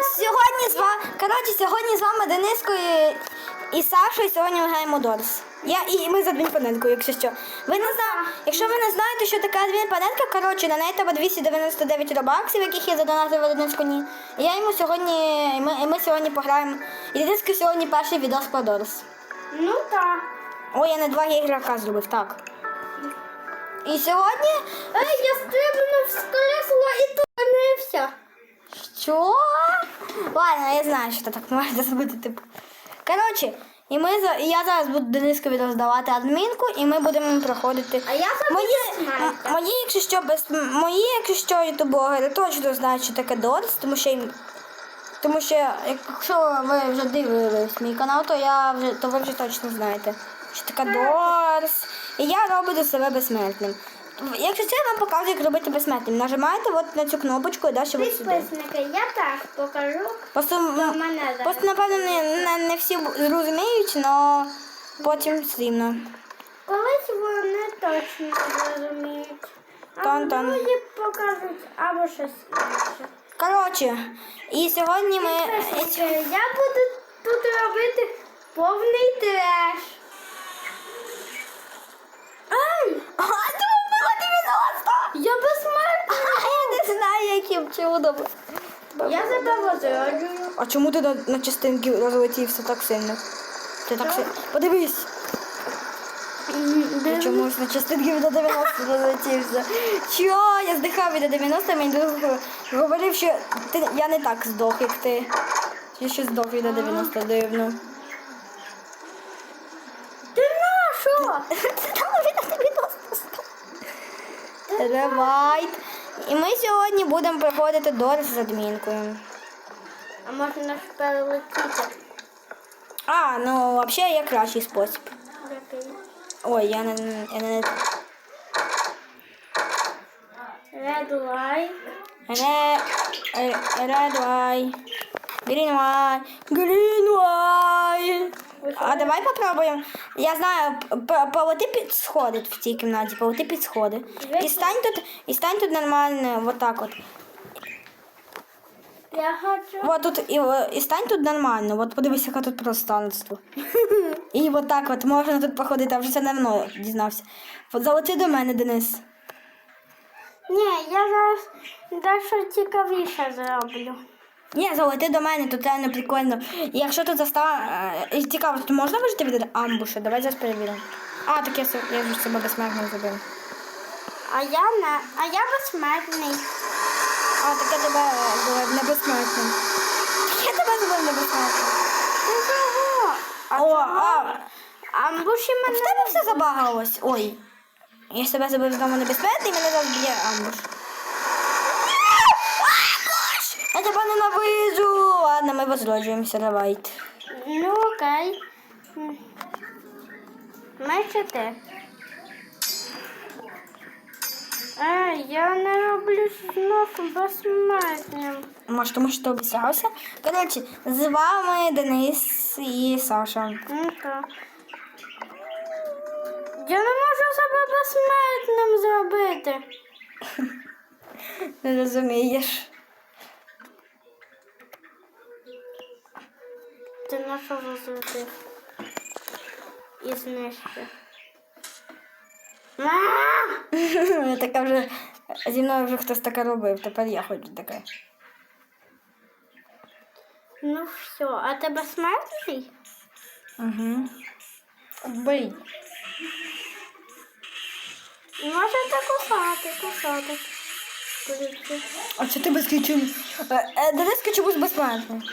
Сьогодні з вами, коротше, сьогодні з вами Денискою і Сашою сьогодні ми граємо Дорс. Я і ми з адмінпаненкою, якщо що. Ви не зна... Якщо ви не знаєте, що таке адмінпаненка, коротше, на неї треба 299 робаксів, яких я задонатив Дениску ні. І я йому сьогодні, і ми, і ми сьогодні пограємо. І Дениска сьогодні перший відос про Дорс. Ну так. Ой, я не два ігрока зробив, так. І сьогодні. Ей, я стрибнув з кресла і тонився. Що? Ладно, я знаю, що так можна зробити, типу. Коротше, і ми і я зараз буду Денискові роздавати адмінку, і ми будемо проходити. А я Мої, мої, якщо що, без мої, якщо що, ютубогери точно знають, що таке Дорс, тому що їм. Тому що якщо ви вже дивились мій канал, то я вже то ви вже точно знаєте, що таке Дорс. І я роблю до себе безсмертним. Якщо це я вам покажу, як робити безсмертним. Нажимаєте от на цю кнопочку і далі от сюди. Підписники, я теж покажу. Просто, м, мене зараз. просто напевно, не, не, не всі зрозуміють, але потім все. Колись вони точно зрозуміють. А Тон-тон. другі покажуть або щось інше. Коротше, і сьогодні ми. Підписники, я буду тут робити повний треш. Ай! А, це було 90! Я безсмертна! А я не знаю, яким чудом. Я за тебе. А чому ти на, на частинки розлетівся так сильно? Ти так сильно. Подивись! Я чомусь на частинки до 90 розлетівся. Чо? Я здихав від 90, мені друг говорив, що ти, я не так здох, як ти. Я ще здох від 90 дивно. Ти на що? Це там від 90 Ревайт. І ми сьогодні будемо проходити Дорс з адмінкою. А можна ж перелетіти. А, ну взагалі є кращий спосіб. Який? Ой, я не, я не Red light. Ре, ре, red white, green white, green white. А давай попробуємо. Я знаю, полети під сходи в цій кімнаті, полети під сходи. І стань тут, і стань тут нормально, вот так от. Я хочу. Вот тут і, і стань тут нормально. От подивись, яке тут пространство. І от так от можна тут походити, а вже це давно дізнався. От залети до мене, Денис. Ні, я зараз дещо цікавіше зроблю. Ні, залети до мене, тут реально прикольно. Якщо тут застав... е, Цікаво, тут можна вижити від амбуша? Давай зараз перевіримо. А, так я, я вже себе безсмертно зробив. А я не. А я безсмертний. А, так я тебе е, зробив небезсмертним. Я тебе зробив небезсмертним. Чого? А О, чого? а, Амбуші в тебе все забагалось. Ой. Я себе зробив знову небезпечний, мене зараз б'є амбуш. Амбуш! Я тебе ненавиджу! Ладно, ми возроджуємося, давайте. Ну окей. М. Ми чи ти? Ей, я не роблю знов безсмертним. Може, тому що ти обіцявся? Коротше, з вами Денис і Саша. Ну так. Я не можу себе безсмертним зробити. Не розумієш. Ти на що розлетив? І. А! Я така вже зі мною вже хтось таке робив, тепер я хочу таке. Ну все, а ти безсмертний? Угу. Бий. Можете кусати, кусати. А чи ти без ключу? Денис чомусь безплатний.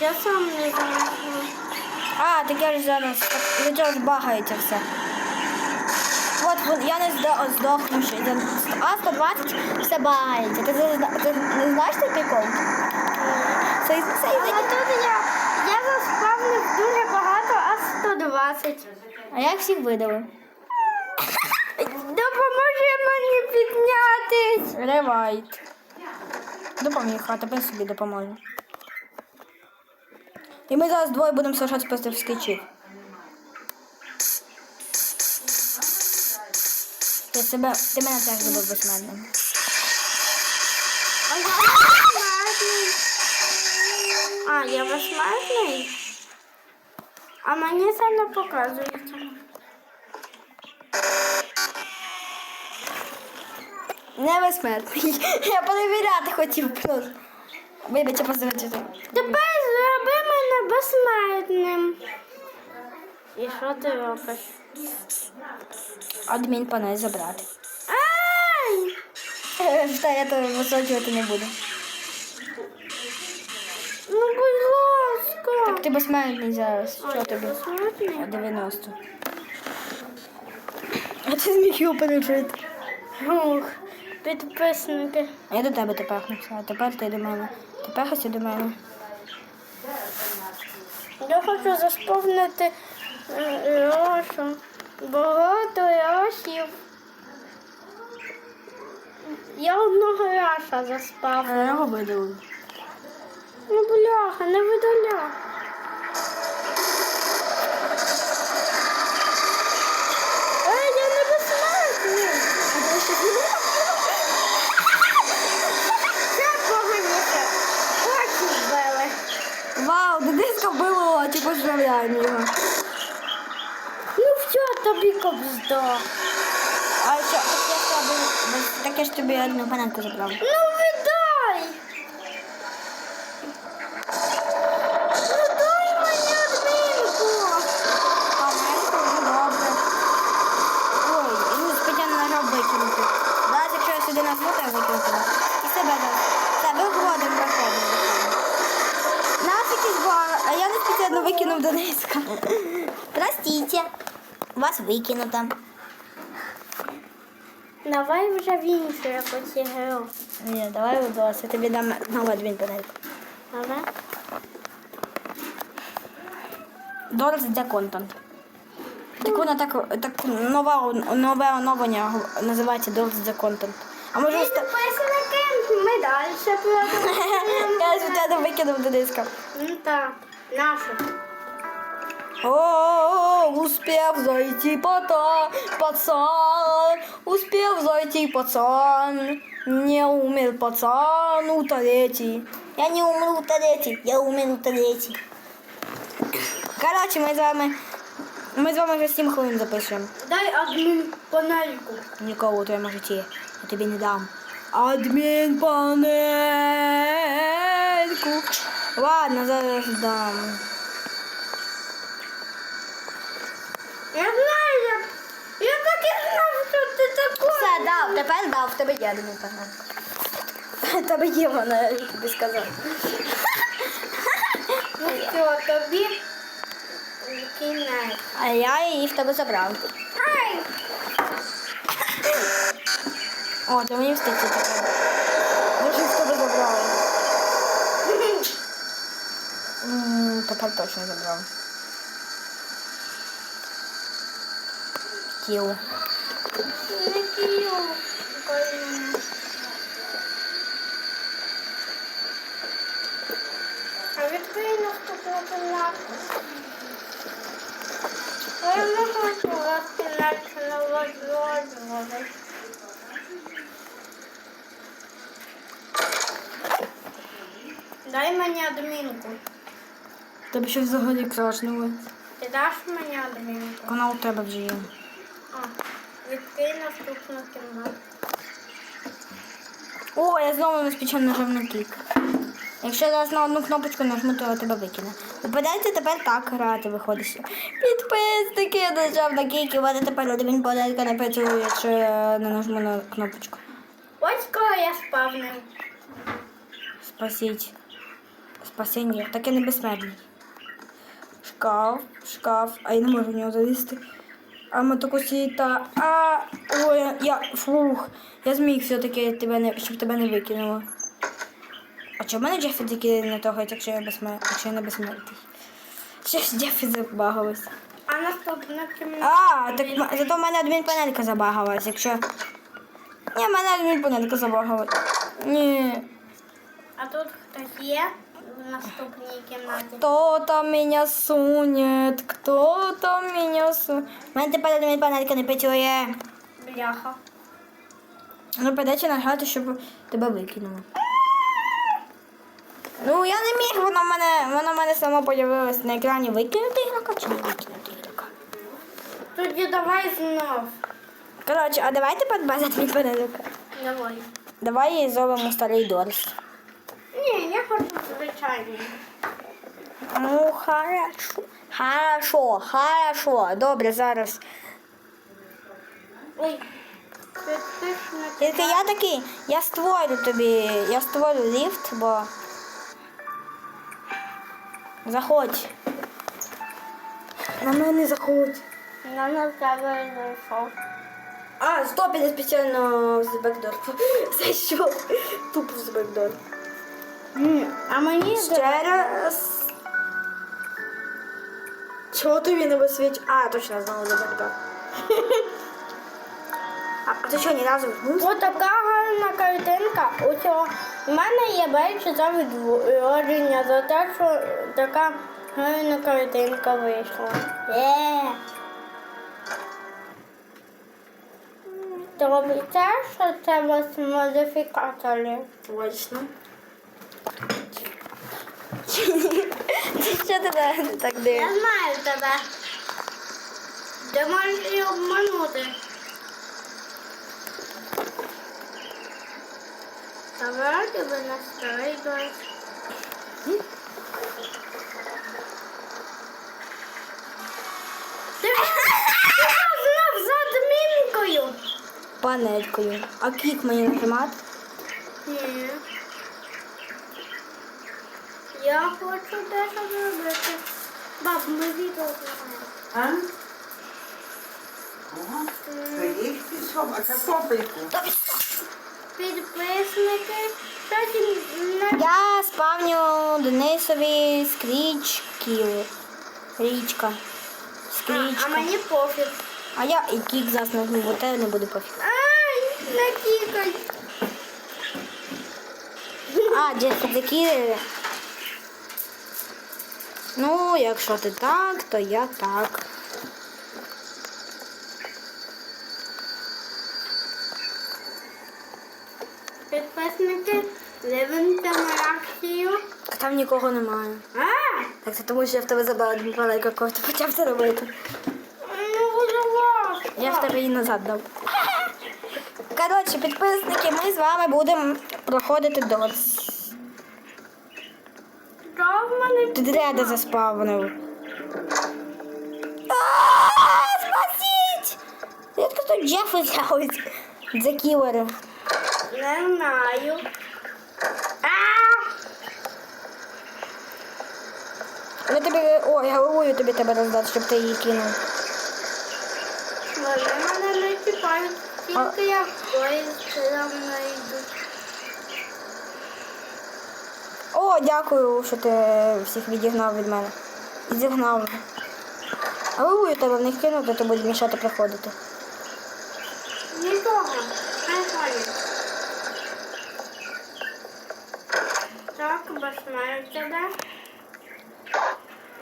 Я сам не знаю. А, так я ж зараз за цього ж багається все. От я не здохну ще. А 120 все багається. Ти, ти не знаєш цей прикол? Це, це, Але тут я, я заспавнив дуже багато, а 120. А я їх всіх видали. Допоможи мені піднятись. Ревайт. Допоміг, а тепер собі допоможе. І ми зараз двоє будемо залишатися просто в скетчі. Себе, ти мене теж зробив безсмертним. А я безсмертний. А, я безсмертний? А мені це не показується. Не безсмертний. Я перевіряти хотів просто. Вибач, я позвонити. Тепер зроби мене безсмертним. І що ти робиш? Адмін панель забрати. Ай! Е, Та я то висаджувати не буду. Ну, будь ласка. Так ти безсмертний зараз. А, Що я тобі? безсмертний? 90. А ти зміг його пережити. Ух, підписники. Я до тебе тепехнувся, а тепер ти до мене. Тепехайся до мене. Я хочу заповнити Рошу. Багато Рошів. Я одного Раша заспав. А я його видалив. Ну, бляха, не видаля. Кобздо. А що, так я ж тобі, одну паненку забрав. Ну віддай. Ну дай мені адмінку. Паненку, ну добре. Ой, він спеціально нажав викинути. Якщо я сюди то я викину. І себе зараз. Це виходимо, виходимо. Нас якийсь бар, а я не спеціально викинув Дениска. Простите, вас викинуто. Давай вже в іншу якусь ігру. Ні, давай удалося, я тобі дам нову адмін панельку. Ага. Дорс для контент. Так вона так, так нова, нове оновлення називається Дорс для контент. А може ось та- Підписники, ми далі продовжуємо. я звичайно викинув до диска. Ну так, нашу. О, успев зайти пота, пацан, успев зайти пацан, не умер пацан у третий. Я не умру у третий, я умер у третий. Коротше, ми з вами, ми з вами вже 7 хвилин запишемо. Дай адмін панельку. Нікого у твоєму житті я тобі не дам. Адмін панельку. Ладно, зараз дам. Я знаю, я, я так і знав, що ти такий. Все, дав, тепер дав, в тебе є адмін панелька. В тебе є вона, я тобі сказав. Ну що, тобі кінець. А я її в тебе забрав. Ай! О, то мені встати таке. Я в тебе забрав. М, Тепер точно забрав. Тіло. Не кію. А відкрий наступну кімнату. Я не хочу вас кімнату наводжувати. Дай мені адмінку. Тебе ще взагалі крашнуло. Ти даш мені адмінку? Вона у тебе вже є. Відкрий наступну кімнату. О, я знову неспеченно нажав на клік. Якщо я зараз на одну кнопочку нажму, то тебе викине. Випадайте тепер так грати виходить. Підписники, я нажав на в мене тепер один подалька не працює, якщо я не нажму на кнопочку. Ось коли я спавнив. Спасіть. Спасіння. Так я не безсмертний. Шкаф, шкаф. А я не можу в нього залізти. А мотокосіта. А, ой, я-. Фух. Я зміг все-таки тебе не, щоб тебе не викинуло. А чому в мене Джефі тільки не того, якщо я безсмер... якщо я не безсмертний? Ще ж Джефі забагалась. А наступна кімната. А, так м- зато в мене адмінпанелька забагалась, якщо. Ні, в мене адмінпанелька забагалась. Ні. А тут хтось є в наступній кімнаті. Кто там меня сунет? Кто там меня сунет? Мене тепер адмін панелька не працює. Бляха. Ну, передача нажати, щоб тебе викинуло. Ну я не міг, воно в мене, воно в мене само появилось на екрані викинути ігрока чи не викинути ігрока. Тоді давай знов. Коротше, а давайте без адмінпанелюка. Давай. Давай зробимо старий Дорс. Ні, я хочу звичайний. Ну, хорошо. Хорошо, хорошо. Добре, зараз. Ой. Тільки я такий, я створю тобі, я створю ліфт, бо. Заходь. На мене заходь. На тебе зайшов. А, стоп, я спеціально з бекдор. Зайшов. Тупо з бекдор. А мені Ще раз. Чого тобі не висвіч? А, точно знову за бекдор. А ти що, ні разу вгнувся? Ось така гарна картинка. У мене є бейджі за відродження за те, що така гарна картинка вийшла. Є. Ти обіцяєш, що це у вас модифікатори? Точно. Що ти не так дивишся? знаю тебе. Ти можеш і обманути. Давай тебе дощ. Ти знов за адмінкою. Панелькою. А кік мені нажимати? Ні. Я хочу дещо зробити. Баб, ми відео знімаємо. А? А картопельку? Підписники. Я спавню Денисові скрічків. Річка. А, Скрічка. а мені пофіг. А я і кік зараз нажму, бо те не буде пофіг. Ай, не тікай. А, Джефі Закіри. Ну, якщо ти так, то я так. Підписники, дивимося на реакцію. А Там нікого немає. А, Так це тому, що я в тебе забрала палайка, коли ти почав це робити. ну буде важко. Я в тебе її назад дав. Коротше, підписники, ми з вами будемо проходити дос. Що в мене? Ти дреда заспавнив. Спасіть! Звідки тут Джеф взялись? За кілери. Не знаю. Я тобі. О, я головою тобі тебе роздати, щоб ти її кинув. вони мене не чіпають. Тільки я поїзд за мною йдуть. О, дякую, що ти всіх відігнав від мене. І зігнав. А головою тебе в них кинути, то буде мішати приходити. Нічого. Не знаю. Так, башмаю тебе.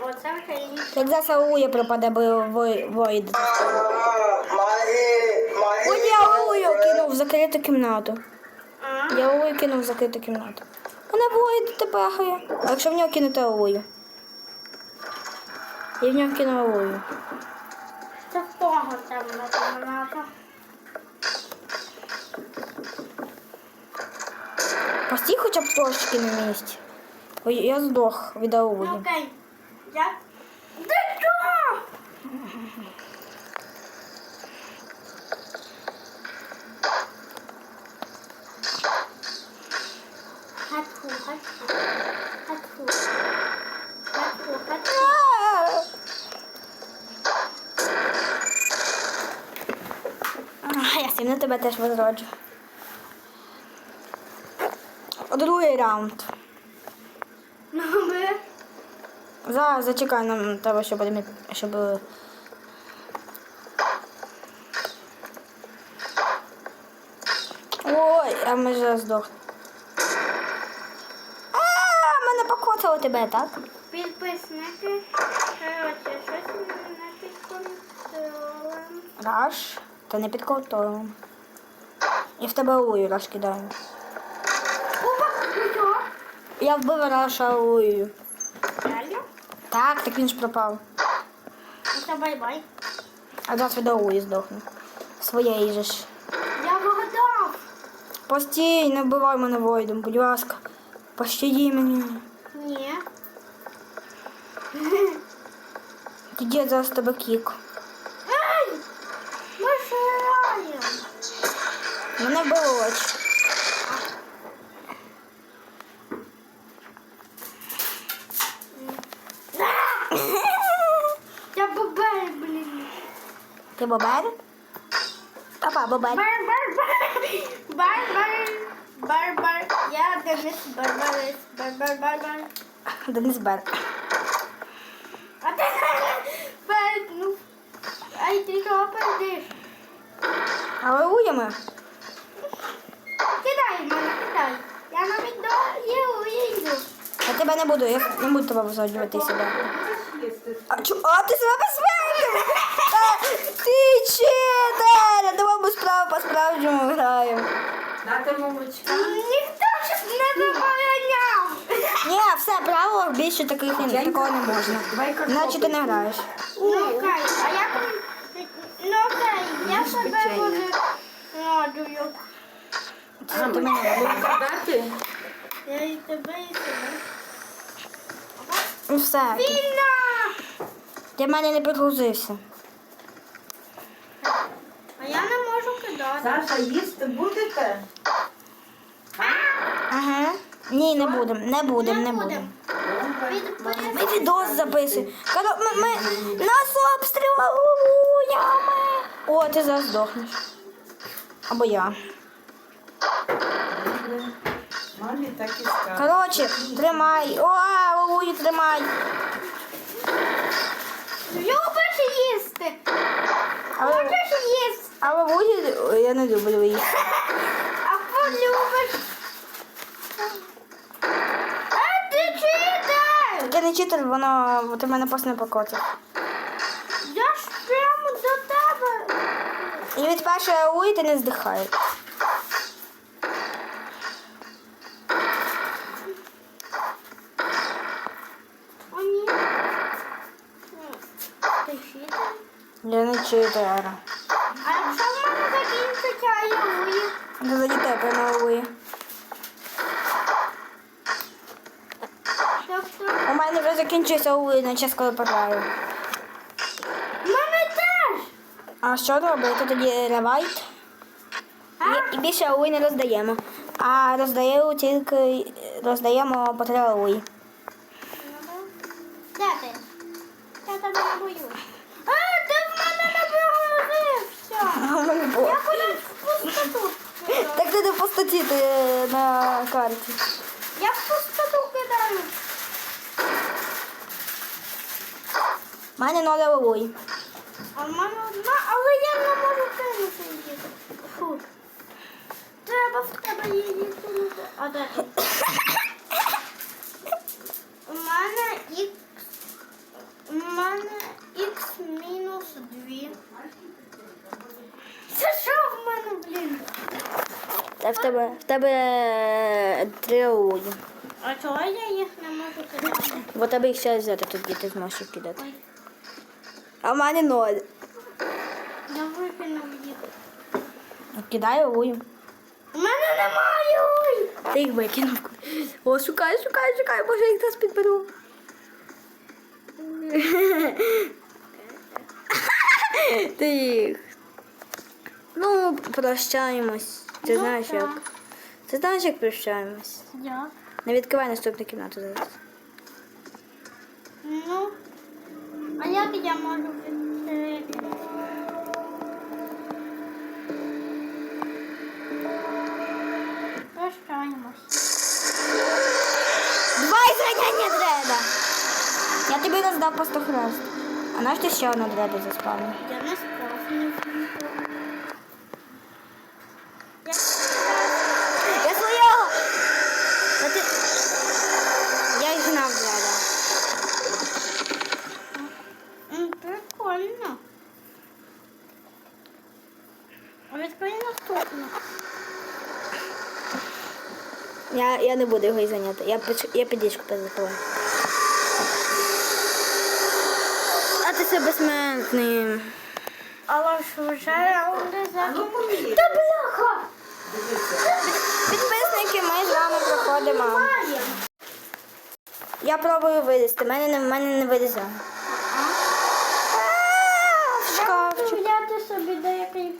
Оце вже інше. Як зараз Алуя пропаде, бо Войд. Ой, я Алую кинув в закриту кімнату. Я Алую кинув в закриту кімнату. Мене Войд тепехає. А якщо в нього кинути Алую? Я в нього кинув Алую. Це в кого темна кімната? Постій хоча б трошки на місці. Ой, я здох від Ну окей. Я... Ти чого? Хатку, хатку. Хатку. Хатку, хатку. А, Я сильно тебе теж возроджу. Другий раунд. Ну, ми... Зараз зачекай нам треба, щоб, щоб... Ой, а ми вже здохли. А, мене покоцало тебе, так? Підписники. Коротше, щось не під контролем. Раш, та не під контролем. І в тебе улою раш кидаю. Опа, ну що? Я вбив Рашаую. Реально? Так, так він ж пропав. Ну бай-бай. А зараз від Ауї здохне. Своєї же ж. Я вгадав. Постій, не вбивай мене Войдом, будь ласка. Пощаді мені. Ні. Тоді я зараз тебе кік. Мене вбило очі. Я бабай, блін. Ти бобер? Папа, бобер. Бар-бар-бар. Бар-бар. Бар-бар. Я Денис Барбарис. Бар-бар-бар-бар. Денис Бер. А ти Бар, ну. Ай, ти чого пердиш? Але уями. Я навіть до уїду. Я тебе не буду, я не буду тебе висаджувати сюди. А, чу, а ти себе безпеки? Та, ти читер! Давай ми справу по-справжньому граємо. Дати молочка. Ніхто ж не забороняв. Ні, все, правило більше таких ні, такого не можна. Значить ти не граєш. Ну окей, а як ну окей, я себе буду радую. А, ти мене не Дати? Я і тебе, і тебе. Ну все, Вільна! ти в мене не підгрузився. А я не можу кидати. Саша, їсти будете? Ага. Ні, не будемо, не будемо, не будемо. Ми відос записуємо. Ми, ми нас обстрілуємо. О, ти зараз здохнеш. Або я. Мамі так і скажу. Коротше, тримай. О, Лулю, тримай. Любиш їсти? Але, Хочеш їсти? але Лулю я не люблю її. А полюбиш? А ти читер! Я не читер, воно ти мене просто не покотив. Я ж прямо до тебе. І від першої Лулі ти не здихаєш. Читер. А якщо в мене закінчиться аюї? Не за дітей на Тобто, У мене вже закінчується Лулі на час, коли пограю. мене теж. А що робити тоді ревайт? І, і більше Лулі не роздаємо. А роздаємо тільки роздаємо по три. Де ти? Я тебе не боюсь. А, ти в мене не прогрузився. Я кудись в пустоту. кидаю. Так ти не в пустоті ти на карті. Я в пустоту кидаю. У мене ноль Лулі. А в мене одна, але я не можу кинути її. Фу. Треба в тебе її кинути. А де? У мене х. У мене х мінус 2. Це що в мене, блін? Та в тебе в тебе три Лулі. А чого я їх не можу кидати? Бо тебе їх ще взяти, тоді ти зможеш їх кидати. Ой, А в мене ноль. я їх. Кидаю Лулі. У мене немає ой! Ти їх викинув. О, шукай, шукай, шукай, боже, я їх зараз підберу. Ти їх. Ну, прощаємось. Ти Ну, знаєш так. як. Ти знаєш, як прощаємось. Я. Не відкривай наступну кімнату зараз. Ну, а як я можу відкрити? Прощаємось. Два зраняння дреда. Я тобі роздав просто хрест. А наш ти ще одна дреда заспавнив? Я не сповнив. Я, я не буду його і зайняти. Я, я підічку переховаю. А ти себе безсмертний. Але ж вже раунди за. ну. Та бляха! Підписники, ми з вами проходимо. Я пробую вилізти, мене не, мене не вилізає. Шкафчик. собі деякий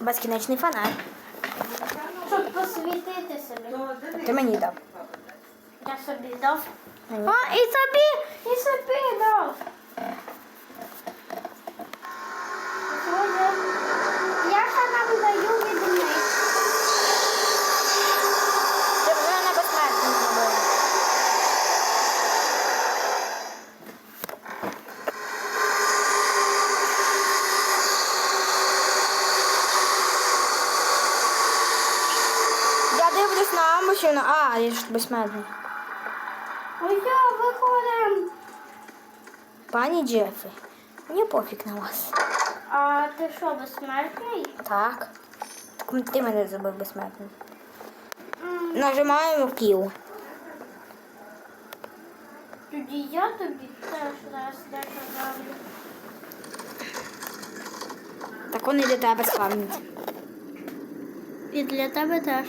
Безкінечний фонарь. щоб посвітити собі. Ну, дивись. Ти мені дав. Я собі дав. А, і собі, і собі дав. А, я ж безсмертний. Ой, я виходимо. Пані Джефі, мені пофіг на вас. А ти що, безсмертний? Так. Так ти мене зробив безсмертним. М, Нажимаємо в кіл. Тоді я тобі теж зараз дещо зроблю. Так вони для тебе спавнять. І для тебе теж.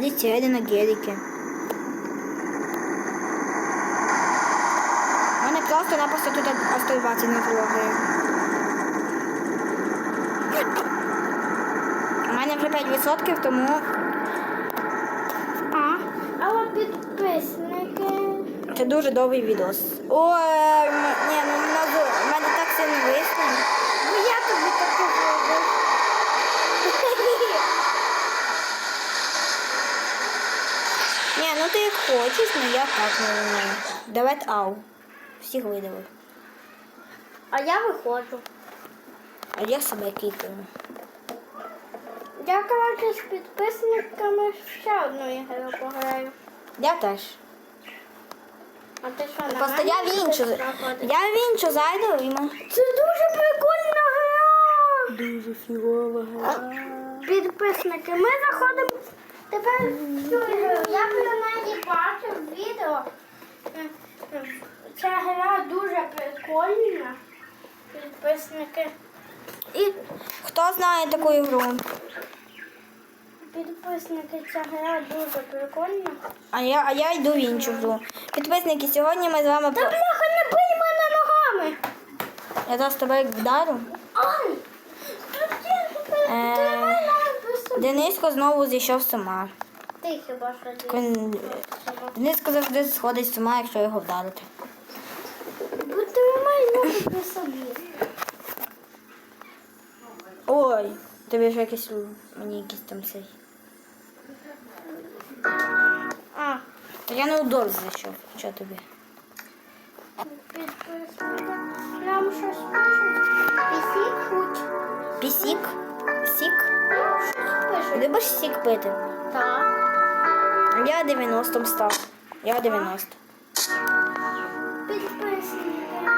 Полетели на гелике. У мене просто-напросто тут остальбати не трогає. У мене вже 5%, тому А, але підписники. це дуже довгий відос. Ой, м- ні, ну на в мене так сильно висне. Ну я тобі таке зробив. Ні, ну ти як хочеш, ну я так не вмію. Давай ау. Всіх видавив. А я виходжу. А я себе кикаю. Я, коротше, з підписниками ще одну ігру пограю. Я теж. А ти що, на Просто я в іншу. Я в іншу зайду і ми. Це дуже прикольна гра. Дуже фігова Підписники, ми заходимо тепер. Я про неї бачив відео. Ця гра дуже прикольна. Підписники. І хто знає таку ігру? Підписники, ця гра дуже прикольна. А я, а я йду в іншу гру. Підписники, сьогодні ми з вами Та бляха, не бий мене ногами! Я зараз тебе як вдарю. Ай! Тут є Е, тримай Дениско знову зійшов з ума. Ти хіба що Так він- завжди сходить з ума, якщо його вдарити. Бо тримай ноги при собі. Ой, тобі ж якийсь мені якийсь там цей. А, Та я не удор зайшов. Що тобі? Нам щось пишуть. Пісік хоч. Пісік? Сік? Любиш сік пити? Так. Я 90 став. Я 90. Підписники.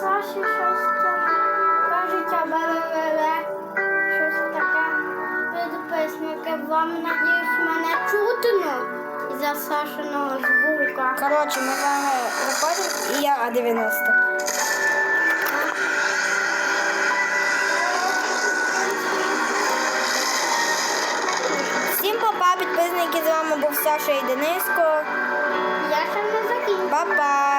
Саші щось там. Кажуть, абе Щось таке. Підписники. Вам, надіюсь, мене чутно із-за Сашиного. Коротше, ми з вами виходимо і я 90. Всім папа, підписники, з вами був Саша і Дениско. Я ще не закінчила. Па-па!